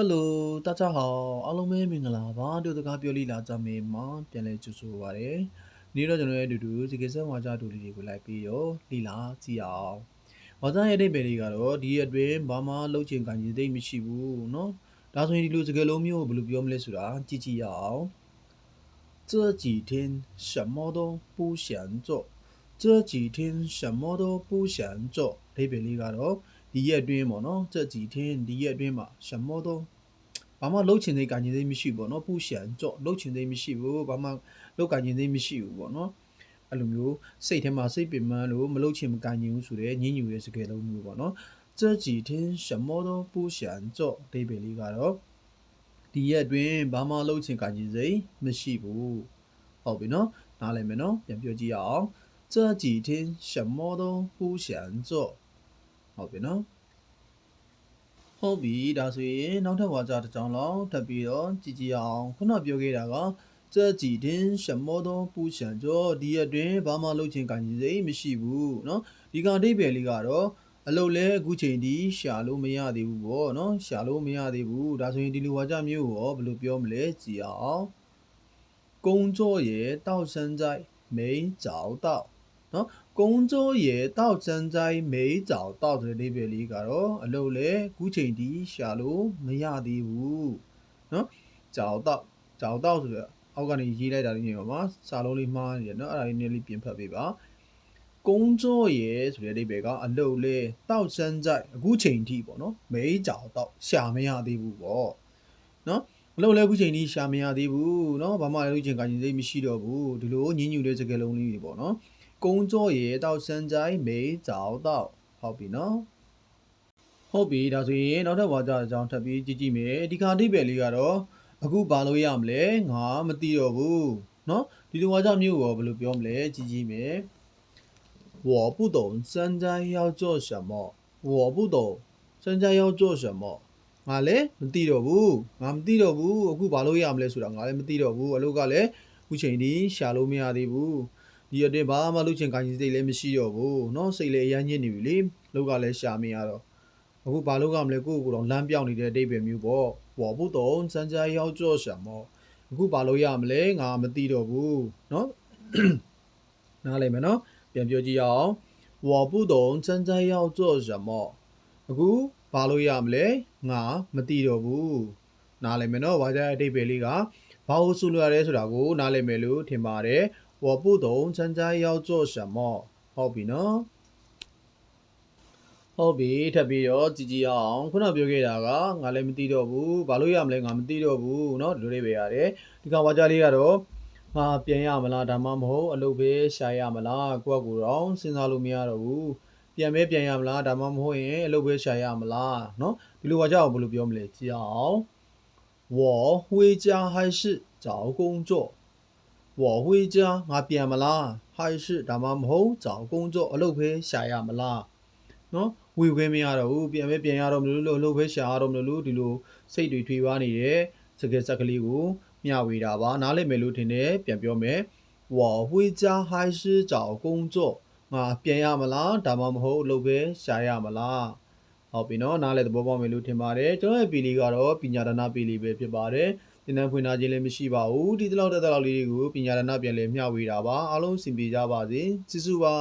Hello 大家好အားလုံးပဲမင်္ဂလာပါတို့တကားပြောလိလာကြမယ်မှာပြန်လဲကြိုဆိုပါရစေနေ့တော့ကျွန်တော်ရဲ့အတူတူဒီကိစ္စဝါကြတူလေးတွေကိုလိုက်ပြီးတော့လိလာကြည့်အောင်ဝါကြရဲ့အိဗယ်လေးကတော့ဒီအတွင်းဘာမှလုံးချင်ကန်ကြီးသိမ့်မရှိဘူးเนาะဒါဆိုရင်ဒီလိုစကားလုံးမျိုးကိုဘယ်လိုပြောမလဲဆိုတာကြည့်ကြည့်ရအောင်这几天什么都不想做这几天什么都不想做အိဗယ်လေးကတော့ ဒီရက်အတွင်းပေါ့နော်这几天ဒီရက်အတွင်းမှာ什么都ဘာမှလှုပ်ချင်တဲ့ကံကျင်သိမရှိဘူးပေါ့နော်ပူရှန်ကြော့လှုပ်ချင်သိမရှိဘူးဘာမှလှုပ်ကံကျင်သိမရှိဘူးပေါ့နော်အဲ့လိုမျိုးစိတ်ထဲမှာစိတ်ပင်ပန်းလို့မလှုပ်ချင်မကံကျင်ဘူးဆိုတဲ့ညဉ့်ညူရဲ့စကားလုံးမျိုးပေါ့နော်这几天什么都不想做ဒီပေလေးကတော့ဒီရက်အတွင်းဘာမှလှုပ်ချင်ကံကျင်စိမရှိဘူးဟုတ်ပြီနော်နားလည်မယ်နော်ပြန်ပြောကြည့်ရအောင်这几天什么都不想做 ဟုတ်ပြီနော်ဟုတ်ပြီဒါဆိုရင်နောက်ထပ်ဝါကြတစ်ကြောင်လောက်ထပ်ပြီးတော့ကြည်ကြည်အောင်ခုနပြောခဲ့တာကကြက်ကြည်တင်ရှမောသောပူရှံကြောဒီအတွင်းဘာမှလုပ်ချင်ကံကြီးစိမရှိဘူးเนาะဒီကအဓိပ္ပာယ်လေးကတော့အလုပ်လဲအခုချိန်ဒီရှာလို့မရသေးဘူးပေါ့เนาะရှာလို့မရသေးဘူးဒါဆိုရင်ဒီလိုဝါကြမျိုးကိုရောဘယ်လိုပြောမလဲကြည်အောင်ကုံကြောရဲ့တောက်ဆန်းကြိုက်မိန်ကြောက်တော့เนาะ ကုန်းစိုးရေတောက်စန်းဆိုင်မေးကြောင်တောက်တဲ့လေးပဲလေးကတော့အလုပ်လဲခုချိန်ဒီရှာလို့မရသေးဘူးနော်ကြောင်တောက်ကြောင်တောက်ဆိုတော့အောက်ကနေရေးလိုက်တာလေးနေပါပါစာလုံးလေးမှားနေတယ်နော်အဲ့ဒါလေးနည်းလေးပြင်ဖတ်ပေးပါကုန်းစိုးရေဆိုတဲ့အဓိပ္ပာယ်ကအလုပ်လဲတောက်စန်းဆိုင်အခုချိန်ထိပေါ့နော်မေးကြောင်တောက်ရှာမရသေးဘူးပေါ့နော်မလို့လည်းအခုချိန်ကြီးရှာမရသေးဘူးเนาะဘာမှလည်းအခုချိန်ကချင်းစိတ်မရှိတော့ဘူးဒီလိုညင်ညူတဲ့စကားလုံးလေးတွေပေါ့เนาะ 工作也到现在没找到ဟုတ်ပြီနော်ဟုတ်ပြီဒါဆိုရင်နောက်ထပ်ဝါကြအကြောင်းထပ်ပြီးကြည့်ကြည့်မယ်ဒီခါအဓိပ္ပာယ်လေးကတော့အခုဘာလို့ရမလဲငါမသိတော့ဘူးနော်ဒီလိုဝါကြမျိုးကိုဘယ်လိုပြောမလဲကြည့်ကြည့်မယ်我不懂现在要做什么我不懂现在要做什么ငါလည်းမသိတော့ဘူးငါမသိတော့ဘူးအခုဘာလို့ရမလဲဆိုတာငါလည်းမသိတော့ဘူးအလုပ်ကလည်းအခုချိန်ထိရှာလို့မရသေးဘူး ဒီအတွင်းဘာမှလုပ်ချင်ကိုင်းစိတ်လည်းမရှိတော့ဘူးเนาะစိတ်လည်းအရမ်းညစ်နေပြီလေလောက်ကလည်းရှာမရတော့အခုဘာလုပ်ရမလဲကိုယ့်ကိုယ်တော့လမ်းပြောင်းနေတဲ့အတိတ်ပဲမျိုးပေါ့ဝေါ်ဘူးတော့စံကြရောက်ကြော့ရှာမောအခုဘာလုပ်ရမလဲငါမသိတော့ဘူးเนาะနားလည်မယ်เนาะပြန်ပြောကြည့်ရအောင်ဝေါ်ဘူးတော့စံကြရောက်ကြော့ရှာမောအခုဘာလုပ်ရမလဲငါမသိတော့ဘူးနားလည်မယ်เนาะဝါကြတဲ့အတိတ်ပဲလေးကဘာလို့ဆိုလိုရလဲဆိုတာကိုနားလည်မယ်လို့ထင်ပါတယ် 我不懂参加要做什么。ဟုတ်ပြီနော်။ဟုတ်ပြီထပ်ပြီးတော့ကြည်ကြည်အောင်ခုနပြောခဲ့တာကငါလည်းမသိတော့ဘူး။ဘာလို့ရမလဲငါမသိတော့ဘူးနော်ဒီလိုလေးပဲရတယ်။ဒီကဝါကြလေးကတော့ငါပြန်ရမလားဒါမှမဟုတ်အလုပ်ပဲရှာရမလားကိုယ့်အကူတော့စဉ်းစားလို့မရတော့ဘူး။ပြန်ပဲပြန်ရမလားဒါမှမဟုတ်ရင်အလုပ်ပဲရှာရမလားနော်ဒီလိုဝါကြအောင်ဘယ်လိုပြောမလဲကြည်အောင်我回家还是找工作 ဝော်ဝေးကြငါပြန်မလားဟိုက်ရှိဒါမှမဟုတ်ကြောင်ကုန်းကြော့အလုပ်ပဲရှာရမလားနော်ဝေခွင်းမရတော့ဘူးပြန်ပဲပြန်ရတော့မလို့လို့အလုပ်ပဲရှာရတော့မလို့ဒီလိုစိတ်တွေထွေးပါနေတဲ့စကစကလေးကိုမျှဝေတာပါနားလည်မယ်လို့ထင်တယ်ပြန်ပြောမယ်ဝော်ဝေးကြဟိုက်ရှိကြောင်ကုန်းကြော့ငါပြန်ရမလားဒါမှမဟုတ်အလုပ်ပဲရှာရမလားဟုတ်ပြီနော်နားလည်သဘောပေါက်မယ်လို့ထင်ပါတယ်ကျွန်တော်ရဲ့ပီလီကတော့ပညာဒနာပီလီပဲဖြစ်ပါတယ် သင်တန်းဖွင့်ထားခြင်းလည်းမရှိပါဘူးဒီတလောက်တက်တလောက်လေးတွေကိုပညာရဏပြန်လည်မျှဝေတာပါအားလုံးစင်ပြေကြပါစေကျေးဇူးပါ